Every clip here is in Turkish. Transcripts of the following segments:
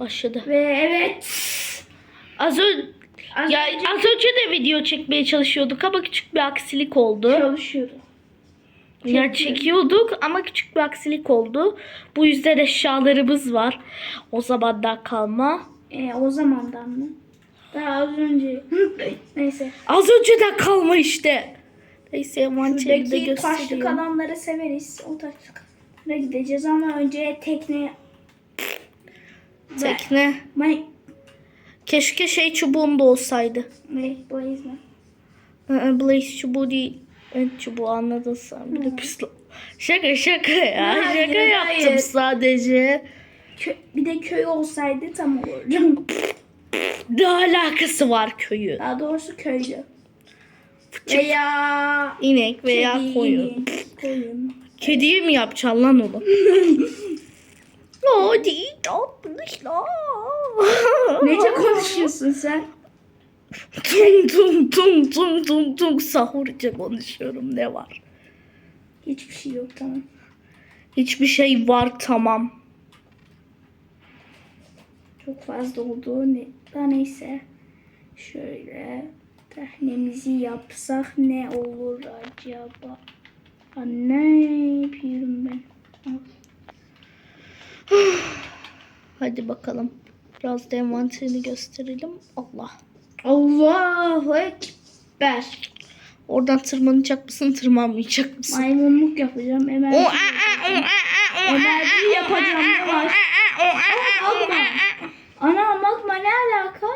Başladı. Ve evet. Az önce Az ya önce az önce de video çekmeye çalışıyorduk ama küçük bir aksilik oldu. çalışıyordu. Ya çekiyorduk ama küçük bir aksilik oldu. Bu yüzden eşyalarımız var. O zamandan kalma. E, o zamandan mı? Daha az önce. Neyse. Az önceden kalma işte. Neyse envanterimi de Şuradaki taşlık alanları severiz. O taşlıklara gideceğiz ama önce tekne... Tekne. May... Keşke şey çubuğum da olsaydı. Ne? Blaze mi? Blaze çubuğu değil. Ben çubuğu anladın sen. Bir de pisla. Şaka şaka ya. Hayır, şaka yaptım hayır. sadece. Kö- bir de köy olsaydı tam olurdu. Ne alakası var köyün? Daha doğrusu köylü. Veya... İnek veya kedi, koyun. Koyun. Kediye mi yapacaksın lan onu? Hadi tatlışlar. Nece konuşuyorsun sen? Tum tum tum tum tum tum sahurca konuşuyorum ne var? Hiçbir şey yok tamam. Hiçbir şey var tamam. Çok fazla oldu. Ne, da neyse. Şöyle teknemizi yapsak ne olur acaba? Aa, ne yapıyorum ben? Hadi bakalım. Biraz da envanterini gösterelim. Allah. Allahu Ekber. Oradan tırmanacak mısın tırmanmayacak mısın? Maymunluk yapacağım. Hemen enerji yapacağım. Ne var? Magma. Ana magma ne alaka?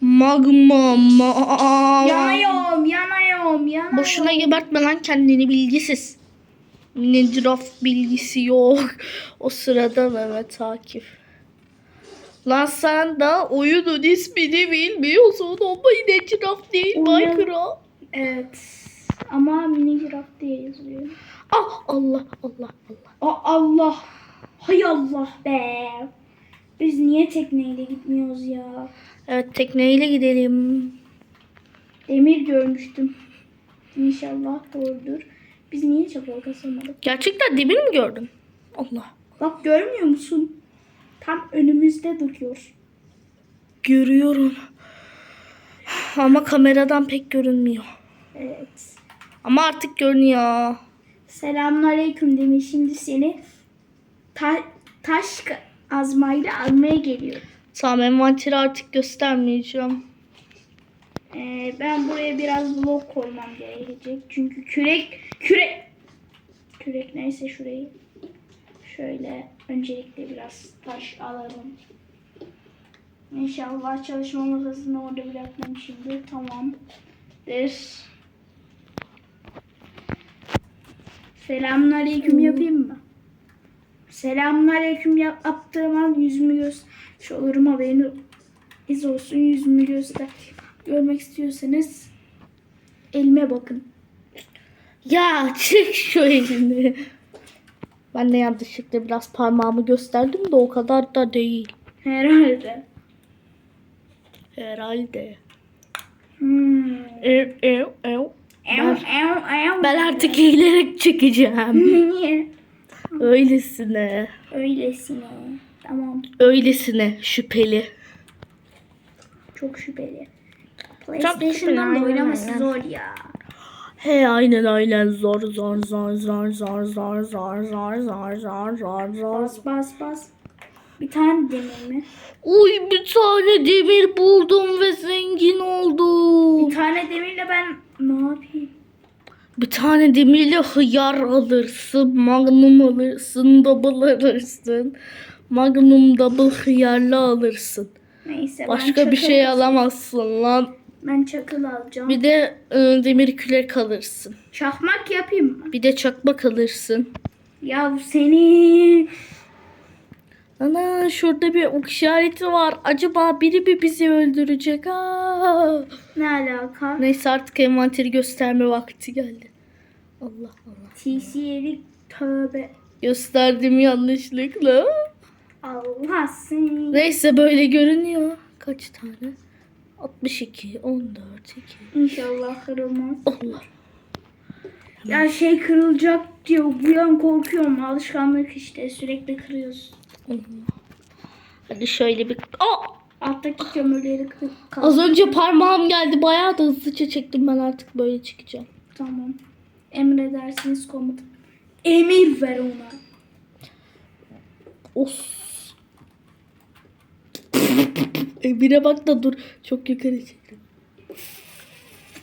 Magma ma. Yanıyorum, yanıyorum, yanıyorum. Boşuna gebertme lan kendini bilgisiz. Minecraft bilgisi yok. O sırada Mehmet Akif. Lan sen de oyunun ismini bilmiyorsun. O Minecraft değil Oyun- Minecraft. Evet. Ama Minecraft diye yazılıyor. Ah Allah Allah Allah. Aa, Allah. Hay Allah be. Biz niye tekneyle gitmiyoruz ya? Evet tekneyle gidelim. Demir görmüştüm. İnşallah doğrudur. Biz niye çakal kasamadık? Gerçekten demir mi gördün? Allah. Bak görmüyor musun? Tam önümüzde duruyor. Görüyorum. Ama kameradan pek görünmüyor. Evet. Ama artık görünüyor. Selamünaleyküm demiş. Şimdi seni ta- taş azmayla almaya geliyor. Tamam envanteri artık göstermeyeceğim. Ee, ben buraya biraz blok koymam gerekecek. Çünkü kürek kürek kürek neyse şurayı şöyle öncelikle biraz taş alalım. İnşallah çalışma masasını orada bırakmamışımdır. Tamam. Der. Selamünaleyküm yapayım mı? Selamünaleyküm yap yaptığım an yüzümü göster olurum haberiniz olsun yüzümü göster. Görmek istiyorsanız elime bakın. Ya çek şu elini. Ben de yanlışlıkla biraz parmağımı gösterdim de o kadar da değil. Herhalde. Herhalde. Hmm. Ev, ev, ev. Ev. Ben artık eğilerek çekeceğim. Niye? Öylesine. Öylesine. Tamam. Öylesine şüpheli. Çok şüpheli. PlayStation'dan da oynaması aynen. zor ya. He aynen aynen zor zor zor zor zor zor zor zor zor zor zor zor. Bas bas bas. Bir tane demir mi? Uy bir tane demir buldum ve zengin oldum. Bir tane demirle ben ne yapayım? Bir tane demirle hıyar alırsın, magnum alırsın, double alırsın. Magnum double hıyarlı alırsın. Neyse Başka bir şey alamazsın lan. Ben çakıl alacağım. Bir de e, demir kürek alırsın. Çakmak yapayım mı? Bir de çakmak alırsın. Ya seni. Ana şurada bir ok işareti var. Acaba biri mi bizi öldürecek? Aa. Ne alaka? Neyse artık envanteri gösterme vakti geldi. Allah Allah. TC yedik. Tövbe. Gösterdim yanlışlıkla. Allah seni. Neyse böyle görünüyor. Kaç tane? 62, 14, 2. İnşallah kırılmaz. Allah. Ya şey kırılacak diyor. Bu yan korkuyorum. Alışkanlık işte. Sürekli kırıyoruz. Allah. Hadi şöyle bir... Aa! Alttaki kömürleri kırıp Az önce parmağım geldi. Bayağı da hızlıca çektim ben artık böyle çıkacağım. Tamam. Emredersiniz komutanım. Emir ver ona. Os. Emine bak da dur. Çok yukarı çektim.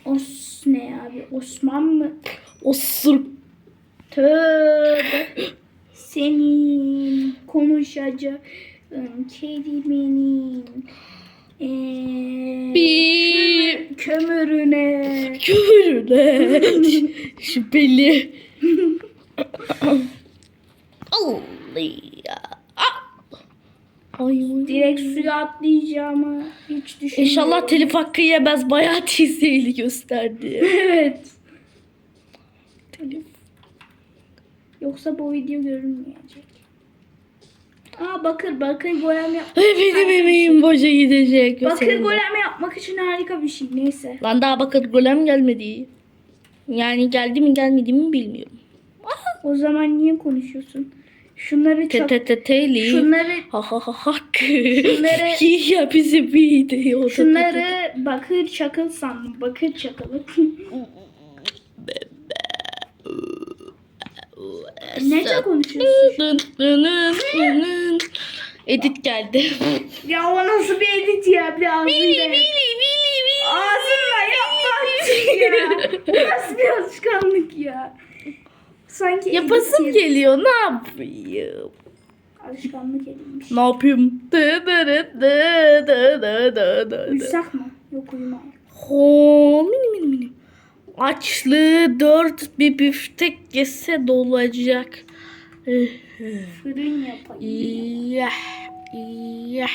Os ne abi? Osman mı? Osur. Tövbe. Senin konuşacağın kelimenin eee, Bir kömürüne kömürüne şüpheli. Allah. Ah! Ay, direkt suya atlayacağımı hiç düşünmüyorum. İnşallah telif hakkı yemez. Bayağı tizeli gösterdi. Evet. Telif. Yoksa bu video görünmeyecek. Aa bakır bakır golem yap. Ay, Benim emeğim boşa gidecek. Bakır Senin de. golem yapmak için harika bir şey. Neyse. Lan daha bakır golem gelmedi. Yani geldi mi gelmedi mi bilmiyorum. O zaman niye konuşuyorsun? Şunları çok te te teli. şunları Ha ha ha ha. Şunları- ya bizi bir de. şunları bakır çakıl sandım. Bakır çakılı. Nece konuşuyorsun? Edit geldi. ya o nasıl bir edit ya? Bir ağzıyla. Bili bili bili. Ağzınla yapmak ya. Bu nasıl bir alışkanlık ya? Sanki Yapasım edit geliyor. Ne yapayım? Alışkanlık edilmiş. Ne yapayım? Dı dı dı dı dı dı dı dı. Uyusak mı? Yok uyumayalım. Ho mini mini mini. Açlığı dört bir büftek yese dolacak. Fırın yapayım. Yah. Yah.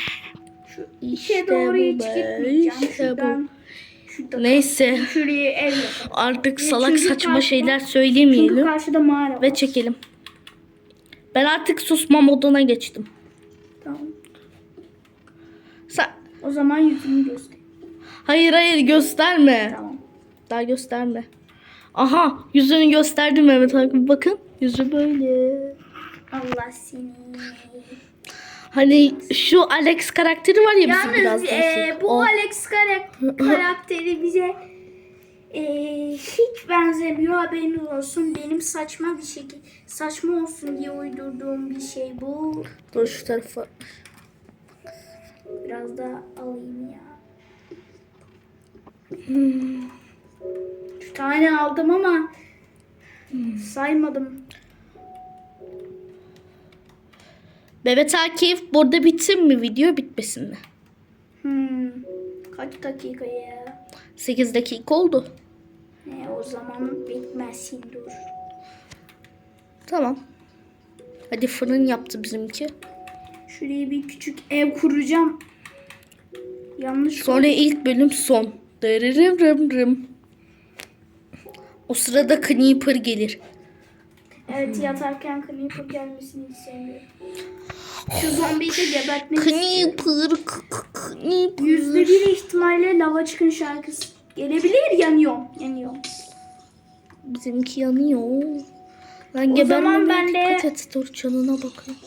Şu işe doğru hiç gitmeyeceğim. işte bu. Şuradan. Şurada Neyse. Şuraya ev yapalım. Artık Çünkü salak saçma karşı- şeyler Çünkü söylemeyelim karşıda mağara var. ve çekelim. Ben artık susma moduna geçtim. Tamam. Sen... O zaman yüzümü göster. Hayır hayır gösterme. Tamam. Daha gösterme. Aha yüzünü gösterdim Mehmet abi. Bakın yüzü böyle. Allah seni. Hani şu Alex karakteri var ya bizim Yalnız biraz e, bu o. Alex karak- karakteri bize e, hiç benzemiyor haberiniz olsun. Benim saçma bir şekilde saçma olsun diye uydurduğum bir şey bu. Dur şu tarafa. Biraz da alayım ya. Üç tane aldım ama saymadım. Mehmet Akif burada bitsin mi video bitmesin mi? Hmm. Kaç dakika ya? 8 dakika oldu. E, o zaman bitmesin dur. Tamam. Hadi fırın yaptı bizimki. Şuraya bir küçük ev kuracağım. Yanlış Sonra ilk bölüm son. Dırırım rım rım. O sırada Kniper gelir. Evet yatarken Creeper gelmesini hiç sevmiyorum. Şu zombiyi de gebertmek k- Kniper. Yüzde bir ihtimalle lava çıkın şarkısı gelebilir yanıyor. Yanıyor. Bizimki yanıyor. Lan O zaman ben de- dikkat et. Dur canına bakayım.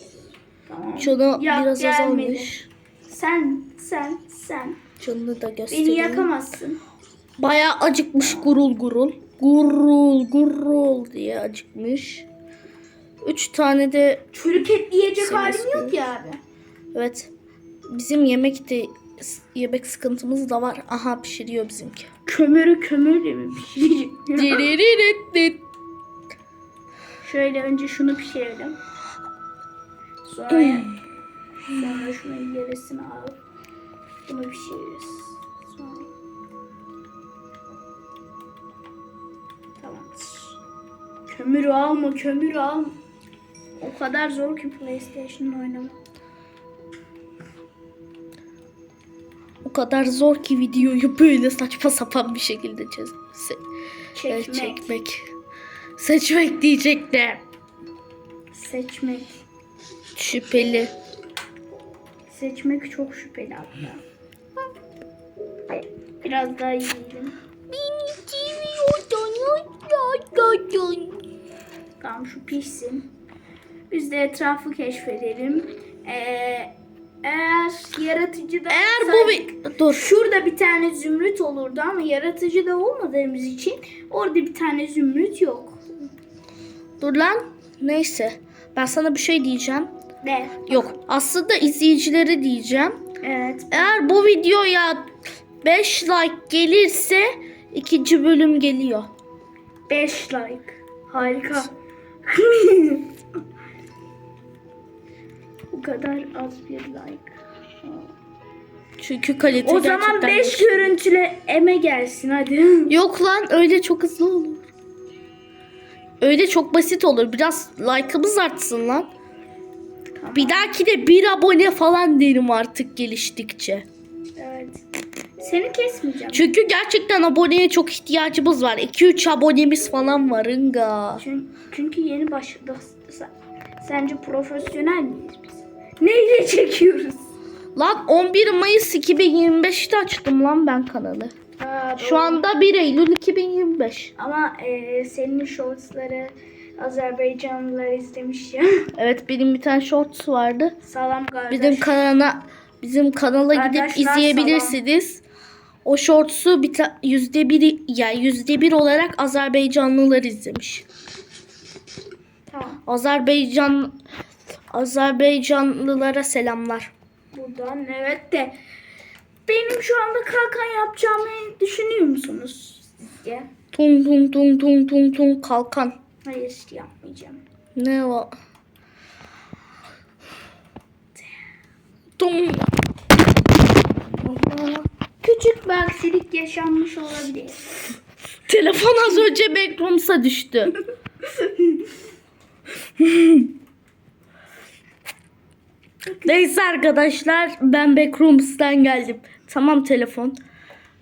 Tamam. Canı Ya, biraz gelmedi. azalmış. Sen, sen, sen. Canını da göstereyim. Beni yakamazsın. Bayağı acıkmış gurul gurul. Gurul gurul diye acıkmış. Üç tane de Çürük et yiyecek halim yok ya abi. evet bizim yemekte yemek sıkıntımız da var. Aha pişiriyor bizimki. Kömürü kömürle mi pişirecek? Şöyle önce şunu pişirelim. Sonra sonra şunu gerisini al. Bunu pişiririz. Sonra Tamamdır. Kömürü alma, kömürü alma. O kadar zor ki PlayStation oynamak. o kadar zor ki videoyu böyle saçma sapan bir şekilde çöz se- Çekmek, çekmek. Seçmek diyecekler. seçmek. Şüpheli. Seçmek çok şüpheli hatta. Biraz daha yiyelim. Tamam şu pişsin. Biz de etrafı keşfedelim. Ee, Eğer yaratıcıda Eğer bu bir... Dur. Şurada bir tane zümrüt olurdu ama yaratıcı da olmadığımız için orada bir tane zümrüt yok. Dur lan. Neyse. Ben sana bir şey diyeceğim. Ne? Yok. Aslında izleyicileri diyeceğim. Evet. Eğer bu videoya 5 like gelirse ikinci bölüm geliyor. 5 like. Harika. Bu kadar az bir like. Çünkü kalite O zaman gerçekten 5 düşük. görüntüle eme gelsin hadi. Yok lan öyle çok hızlı olur. Öyle çok basit olur. Biraz like'ımız artsın lan. Bir dahaki de bir abone falan derim artık geliştikçe. Evet. Seni kesmeyeceğim. Çünkü gerçekten aboneye çok ihtiyacımız var. 2-3 abonemiz falan var. Inga. Çünkü, çünkü yeni başladık. Sen- Sence profesyonel miyiz çekiyoruz? Lan 11 Mayıs 2025'te açtım lan ben kanalı. Ha, Şu anda 1 Eylül 2025. Ama e, senin shortsları Azerbaycanlılar izlemiş ya. Evet benim bir tane shorts vardı. Sağlam kardeş. Bizim kanala bizim kanala gidip Arkadaşlar, izleyebilirsiniz. O shorts'u bir yüzde bir yani yüzde bir olarak Azerbaycanlılar izlemiş. Tamam. Azerbaycan Azerbaycanlılara selamlar. Buradan evet de benim şu anda kalkan yapacağımı düşünüyor musunuz sizce? Tung tung tung tung tung tung kalkan. Hayır yapmayacağım. Ne o? Tung. Küçük bir aksilik yaşanmış olabilir. Telefon az önce backrooms'a düştü. Neyse arkadaşlar ben Backrooms'tan geldim. Tamam telefon.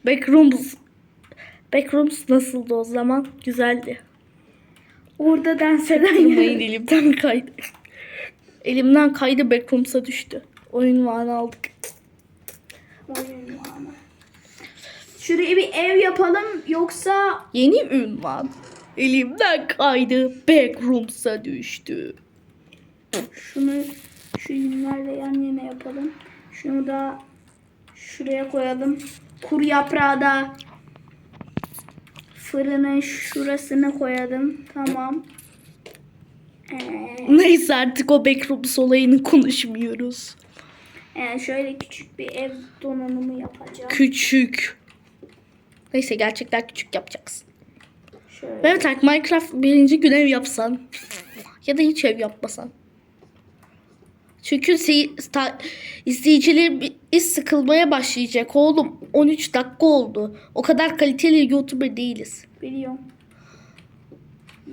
Backrooms Backrooms nasıldı o zaman? Güzeldi. Orada dans eden Kırmayın elimden kaydı. Elimden kaydı Backrooms'a düştü. Oyun vaanı aldık. Oyun ama. Şuraya bir ev yapalım yoksa Yeni ünvan. Elimden kaydı Backrooms'a düştü. şunu şu yünlerle yan yana yapalım. Şunu da şuraya koyalım. Kur yaprağı da fırının şurasına koyalım. Tamam. Ee, Neyse artık o Backrooms olayını konuşmuyoruz. ee, şöyle küçük bir ev donanımı yapacağım. Küçük. Neyse gerçekten küçük yapacaksın. Şöyle. Evet Minecraft birinci gün ev yapsan. ya da hiç ev yapmasan. Çünkü si- ta- izleyiciler bir iş sıkılmaya başlayacak oğlum. 13 dakika oldu. O kadar kaliteli YouTuber değiliz. Biliyorum.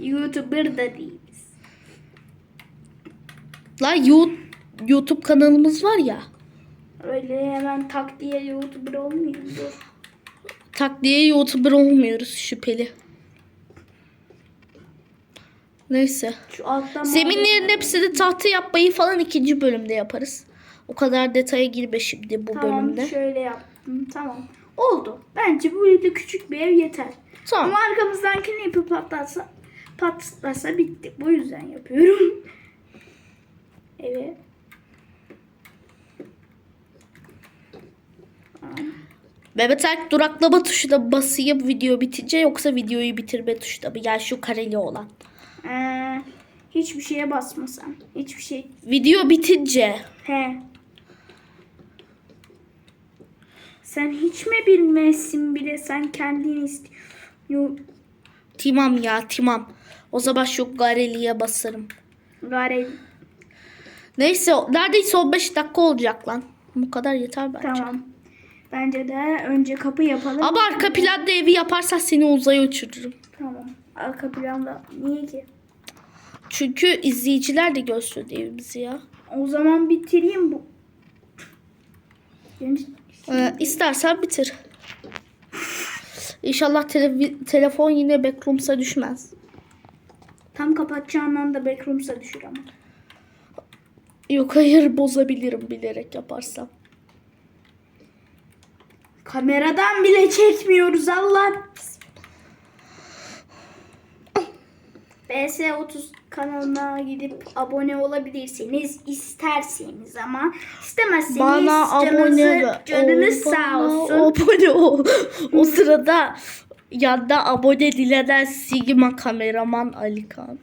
YouTuber da değiliz. La You- YouTube kanalımız var ya. Öyle hemen tak diye YouTuber olmuyor. Dur. Tak diye YouTuber olmuyoruz şüpheli. Neyse. Şu alttan Zeminlerin hepsini tahta yapmayı falan ikinci bölümde yaparız. O kadar detaya girme şimdi bu Tamam bölümde. şöyle yaptım. Tamam. Oldu. Bence bu evde küçük bir ev yeter. Tamam. Ama arkamızdakini yapıp patlatsa patlatsa bitti. Bu yüzden yapıyorum. Evet. Mehmet Erk duraklama tuşuna basayım video bitince yoksa videoyu bitirme tuşuna mı? Yani şu kareli olan. Ee, hiçbir şeye basmasam. Hiçbir şey. Video bitince. He. Sen hiç mi bilmezsin bile sen kendini istiyor. Timam ya timam. O zaman şu gareliye basarım. Gare. Neyse neredeyse 15 dakika olacak lan. Bu kadar yeter bence. Tamam. Bence de önce kapı yapalım. Ama arka planda evi yaparsan seni uzaya uçururum. Tamam. Arka planda. Niye ki? Çünkü izleyiciler de görsün evimizi ya. O zaman bitireyim bu. Yani Ee, istersen bitir. İnşallah televi- telefon yine backrooms'a düşmez. tam kapatacağım anda backrooms'a düşür ama. Yok hayır bozabilirim bilerek yaparsam. Kameradan bile çekmiyoruz Allah. BS 30 kanalıma gidip abone olabilirsiniz isterseniz ama istemezseniz Bana canınızı, abone ol. canınız sağ Bana olsun. Abone ol. o sırada yanda abone dilenen Sigma kameraman Alikan.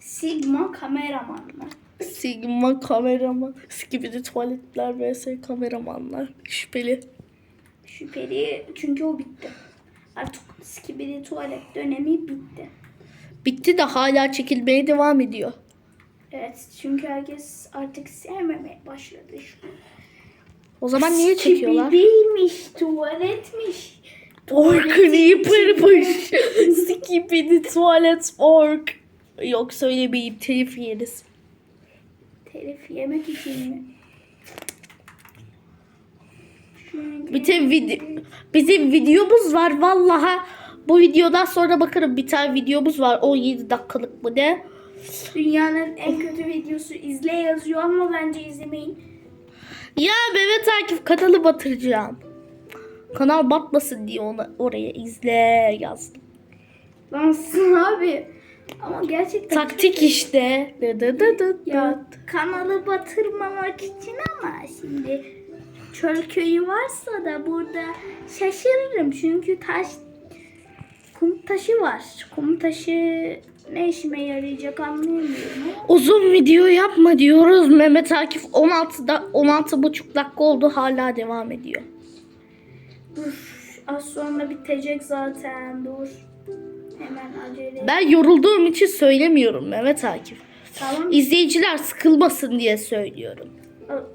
Sigma kameraman mı? Sigma kameraman. Skibidi tuvaletler vs kameramanlar. Şüpheli. Şüpheli çünkü o bitti. Artık skibidi tuvalet dönemi bitti. Bitti de hala çekilmeye devam ediyor. Evet çünkü herkes artık sevmemeye başladı şu. O zaman niye çekiyorlar? Skibidiymiş, tuvaletmiş. Ork Creeper'mış. Skibidi tuvalet ork. Yok söylemeyeyim telif yeriz. Telif yemek için mi? Çünkü- Bütün video bizim videomuz var vallaha. Bu videodan sonra bakarım bir tane videomuz var 17 dakikalık mı ne? Dünyanın en kötü videosu izle yazıyor ama bence izlemeyin. Ya Mehmet Akif kanalı batıracağım. Kanal batmasın diye ona oraya izle yazdım. Lansın abi. Ama gerçekten Taktik işte. Dı dı dı dı ya kanalı batırmamak için ama şimdi çöl köyü varsa da burada şaşırırım çünkü taş kum taşı var. Kum taşı ne işime yarayacak anlayamıyorum. Uzun video yapma diyoruz. Mehmet Akif 16'da 16 buçuk dakika oldu hala devam ediyor. Dur az sonra bitecek zaten dur. Hemen acele. Ben yorulduğum için söylemiyorum Mehmet Akif. Tamam. İzleyiciler sıkılmasın diye söylüyorum.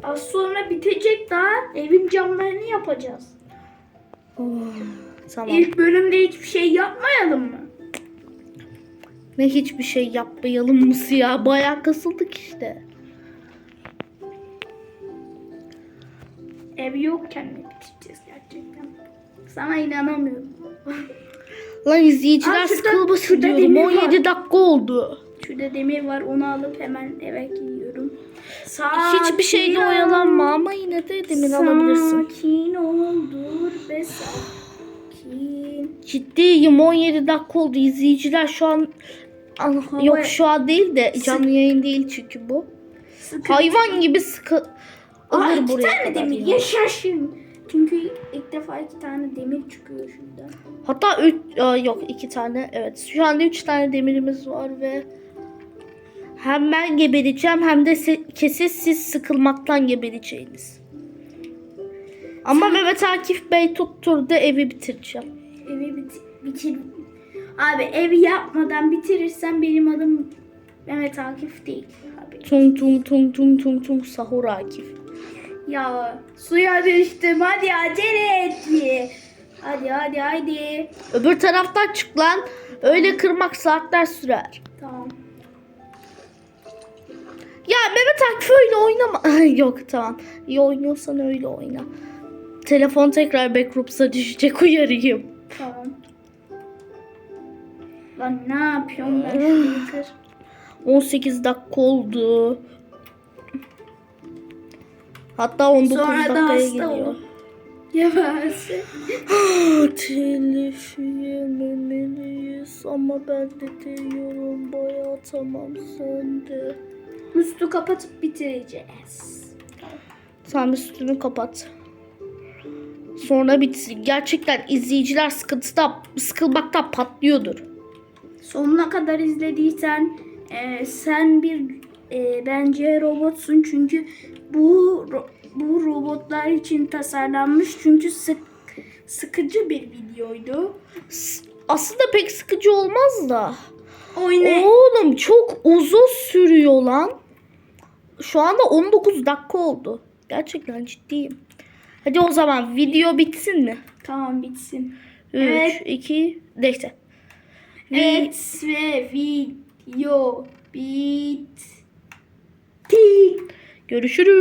Az sonra bitecek daha evin camlarını yapacağız. Tamam. İlk bölümde hiçbir şey yapmayalım mı? Ne hiçbir şey yapmayalım mı ya? Bayağı kasıldık işte. Ev yokken mi bitireceğiz gerçekten? Sana inanamıyorum. Lan izleyiciler sıkılmasın diyorum. demir var. 17 dakika oldu. Şurada demir var onu alıp hemen eve gidiyorum. Hiçbir şeyle Sakin ol. oyalanma ama yine de demir alabilirsin. Sakin ol dur be sakin. Ciddiyim 17 dakika oldu. İzleyiciler şu an Ah, Hava- yok şu an değil de canlı yayın değil çünkü bu. Sıkı. Hayvan gibi sıkı Aa, iki buraya tane demir ya. yaşasın. Çünkü ilk defa iki tane demir çıkıyor şurada. Hatta üç, yok iki tane evet. Şu anda üç tane demirimiz var ve hem ben gebereceğim hem de kesin siz sıkılmaktan gebereceğiniz. Ama Mehmet Akif Bey tutturdu evi bitireceğim. Evi bit bitir. Abi evi yapmadan bitirirsen benim adım Mehmet Akif değil. Abi. Tung tung tung tung tung tung sahur Akif. Ya suya düştüm hadi acele et bir. Hadi hadi hadi. Öbür taraftan çık lan. Öyle kırmak saatler sürer. Tamam. Ya Mehmet Akif öyle oynama. Yok tamam. İyi oynuyorsan öyle oyna. Telefon tekrar backrooms'a düşecek uyarayım. Tamam. Lan ne yapıyorum ben kır. 18 dakika oldu. Hatta 19 Sonra da dakikaya geliyor. Yavaş. Telif yememeliyiz ama ben de diyorum baya tamam sen de. Üstü kapatıp bitireceğiz. Sen üstünü kapat. Sonra bitsin. Gerçekten izleyiciler sıkıntıda, sıkılmaktan patlıyordur. Sonuna kadar izlediysen e, sen bir e, bence robotsun çünkü bu bu robotlar için tasarlanmış çünkü sık sıkıcı bir videoydu. Aslında pek sıkıcı olmaz da. Oyna Oğlum çok uzun sürüyor lan. Şu anda 19 dakika oldu. Gerçekten ciddiyim. Hadi o zaman video bitsin mi? tamam bitsin. 3, Evet. 2, neyse. Vi- Evet ve video bitti. Görüşürüz.